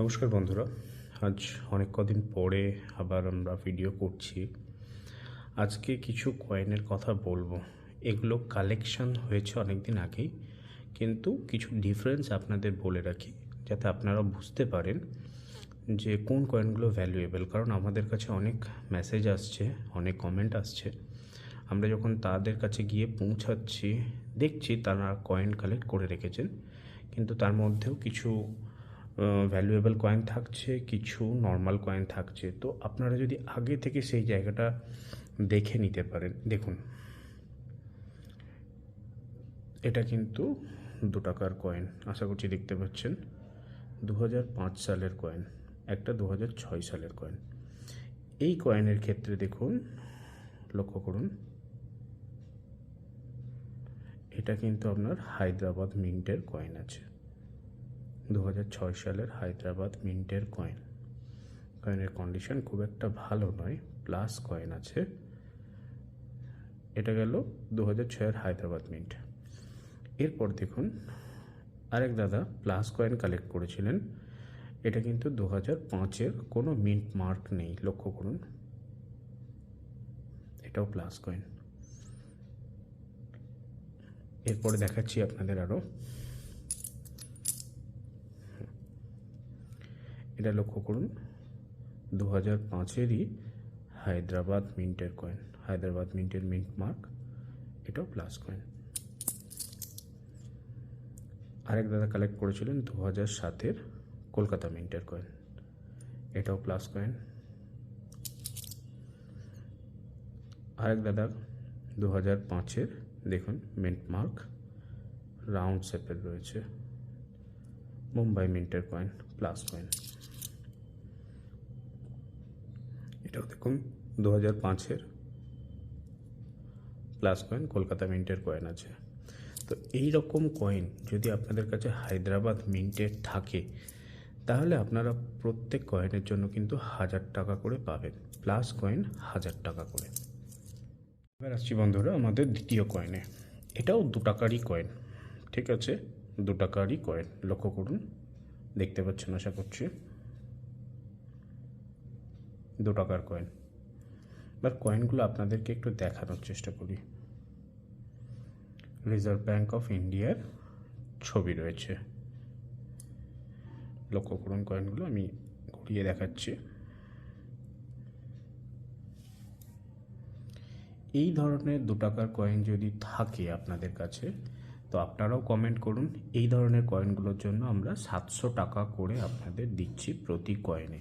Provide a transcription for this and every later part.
নমস্কার বন্ধুরা। আজ অনেক কদিন পরে আবার আমরা ভিডিও করছি। আজকে কিছু কয়েনের কথা বলব। এগুলো কালেকশন হয়েছে অনেক দিন আগেই, কিন্তু কিছু ডিফারেন্স আপনাদের বলে রাখি, যাতে আপনারা বুঝতে পারেন যে কোন কয়েনগুলো ভ্যালুয়েবল কারণ আমাদের কাছে অনেক মেসেজ আসছে, অনেক কমেন্ট আসছে। আমরা যখন তাদের কাছে গিয়ে পৌঁছাচ্ছি, দেখছি তারা কয়েন কালেক্ট করে রেখেছেন, কিন্তু তার মধ্যেও কিছু ভ্যালুয়েবল কয়েন থাকছে, কিছু নর্মাল কয়েন থাকছে। তো আপনারা যদি আগে থেকে সেই জায়গাটা দেখে নিতে পারেন, দেখুন। এটা কিন্তু দু টাকার কয়েন আশা করছি দেখতে পাচ্ছেন। দু হাজার পাঁচ সালের কয়েন একটা দু হাজার ছয় সালের কয়েন এই কয়েনের ক্ষেত্রে দেখুন, লক্ষ্য করুন। এটা কিন্তু আপনার হায়দ্রাবাদ মিন্টের কয়েন আছে। দু হাজার ছয় সালের হায়দ্রাবাদ মিন্টের কয়েন কয়েনের কন্ডিশন খুব একটা ভালো নয় প্লাস কয়েন আছে। এটা গেল দু হাজার ছয়ের হায়দ্রাবাদ মিন্ট। এরপর দেখুন, আরেক দাদা প্লাস কয়েন কালেক্ট করেছিলেন। এটা কিন্তু দু হাজার পাঁচের কোনো মিন্ট মার্ক নেই, লক্ষ্য করুন। এটাও প্লাস কয়েন এরপরে দেখাচ্ছি আপনাদের আরও এটা লক্ষ্য করুন দু হাজার পাঁচেরই হায়দ্রাবাদ মিন্টের কয়েন হায়দ্রাবাদ মিন্টের মিন্ট মার্ক এটাও প্লাস কয়েন আরেক দাদা কালেক্ট করেছিলেন দু হাজার সাতের কলকাতা মিন্টের কয়েন এটাও প্লাস কয়েন আরেক দাদা দু হাজার পাঁচের দেখুন মিন্ট মার্ক রাউন্ড শেপের রয়েছে। মুম্বাই মিন্টের কয়েন প্লাস কয়েন এটাও দেখুন দু হাজার পাঁচের প্লাস কয়েন কলকাতা মিন্টের কয়েন আছে। তো এই রকম কয়েন যদি আপনাদের কাছে হায়দ্রাবাদ মিন্টের থাকে, তাহলে আপনারা প্রত্যেক কয়েনের জন্য কিন্তু হাজার টাকা করে পাবেন। প্লাস কয়েন হাজার টাকা করে। এবার আসছি বন্ধুরা আমাদের দ্বিতীয় কয়েনে এটাও দু টাকারই কয়েন ঠিক আছে? দু টাকারই কয়েন লক্ষ্য করুন। দেখতে পাচ্ছেন, আশা করছি। দু টাকার কয়েন এবার কয়েনগুলো আপনাদেরকে একটু দেখানোর চেষ্টা করি। রিজার্ভ ব্যাঙ্ক অফ ইন্ডিয়ার ছবি রয়েছে। লক্ষ্য করুন কয়েনগুলো আমি ঘুরিয়ে দেখাচ্ছি। এই ধরনের দু টাকার কয়েন যদি থাকে আপনাদের কাছে তো আপনারাও কমেন্ট করুন, এই ধরনের কয়েনগুলোর জন্য আমরা সাতশো টাকা করে আপনাদের দিচ্ছি প্রতি কয়েনে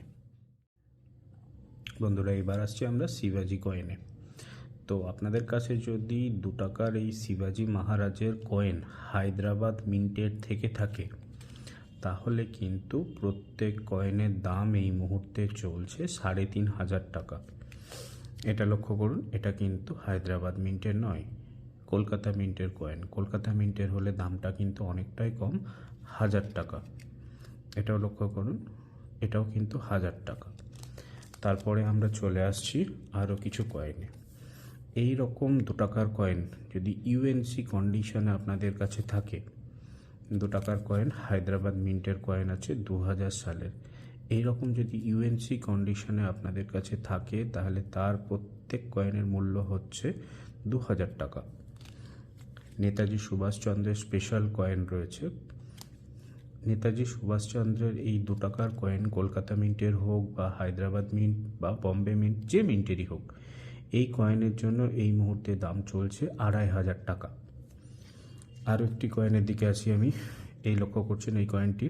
বন্ধুরা, এবার আসছি আমরা শিবাজি কয়েনে তো আপনাদের কাছে যদি দু টাকার এই শিবাজি মহারাজের কয়েন হায়দ্রাবাদ মিন্টের থেকে থাকে, তাহলে কিন্তু প্রত্যেক কয়েনের দাম এই মুহূর্তে চলছে সাড়ে তিন হাজার টাকা। এটা লক্ষ্য করুন, এটা কিন্তু হায়দ্রাবাদ মিন্টের নয়। কলকাতা মিন্টের কয়েন কলকাতা মিন্টের হলে দামটা কিন্তু অনেকটাই কম, হাজার টাকা। এটাও লক্ষ্য করুন, এটাও কিন্তু হাজার টাকা। তারপরে আমরা চলে আসছি আরও কিছু কয়েনে এই রকম দু টাকার কয়েন যদি ইউএনসি কন্ডিশনে আপনাদের কাছে থাকে, দু টাকার কয়েন হায়দ্রাবাদ মিন্টের কয়েন আছে দু হাজার সালের। এই রকম যদি ইউএনসি কন্ডিশনে আপনাদের কাছে থাকে, তাহলে তার প্রত্যেক কয়েনের মূল্য হচ্ছে দু হাজার টাকা। নেতাজি সুভাষচন্দ্রের স্পেশাল কয়েন রয়েছে। নেতাজি সুভাষচন্দ্রের এই দু টাকার কয়েন কলকাতা মিন্টের হোক বা হায়দ্রাবাদ মিন্ট বা বম্বে মিন্ট যে মিন্টেরই হোক, এই কয়েনের জন্য এই মুহূর্তে দাম চলছে আড়াই হাজার টাকা। আরও একটি কয়েনের দিকে আসি আমি, এই লক্ষ্য করছেন এই কয়েনটি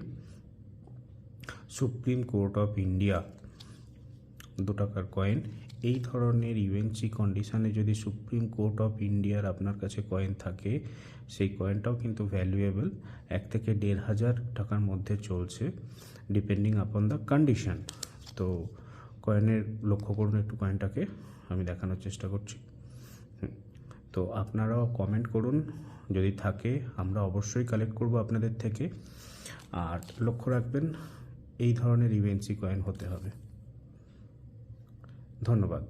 সুপ্রিম কোর্ট অফ ইন্ডিয়া দু টাকার কয়েন এই ধরনের ইউএনসি কন্ডিশনে যদি সুপ্রিম কোর্ট অফ ইন্ডিয়ার আপনার কাছে কয়েন থাকে, সেই কয়েনটাও কিন্তু ভ্যালুয়েবল এক থেকে দেড় হাজার টাকার মধ্যে চলছে ডিপেন্ডিং আপন দ্য কন্ডিশন তো কয়েনের লক্ষ্য করুন একটু কয়েনটাকে আমি দেখানোর চেষ্টা করছি। তো আপনারাও কমেন্ট করুন, যদি থাকে, আমরা অবশ্যই কালেক্ট করব আপনাদের থেকে। আর লক্ষ্য রাখবেন, এই ধরনের ইভেন্সি কয়েন হতে হবে। ধন্যবাদ